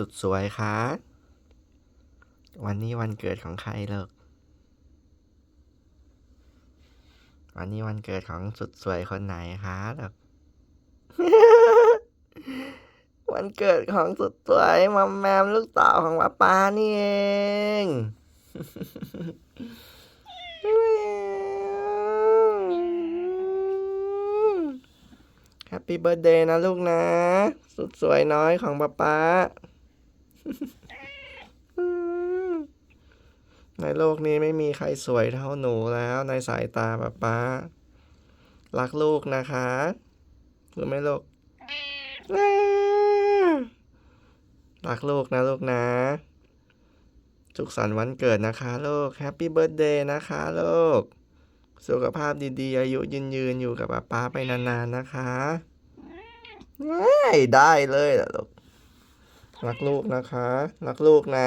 สุดสวยคะวันนี้วันเกิดของใครเลิก วันนี้วันเกิดของสุดสวยคนไหนคะเลิกวันเกิดของสุดสวยมัมแมมลูกสาวของป้าป้านี่เองแฮปปี้เบิร์ดเดย์นะลูกนะ สุดสวยน้อยของป้าป้า ในโลกนี้ไม่มีใครสวยเท่าหนูแล้วในสายตาป้าป้ารักลูกนะคะรู้ไหมลูกรักลูกนะลูกนะสุขสันต์วันเกิดนะคะลูกแฮปปี้เบิร์ดเดย์นะคะลูก สุขภาพดีๆ อายุยืนยืนอยู่กับป้าป้าไปนานๆนะคะ ได้ได้เลยล่ะลูก รักลูกนะคะ รักลูกนะ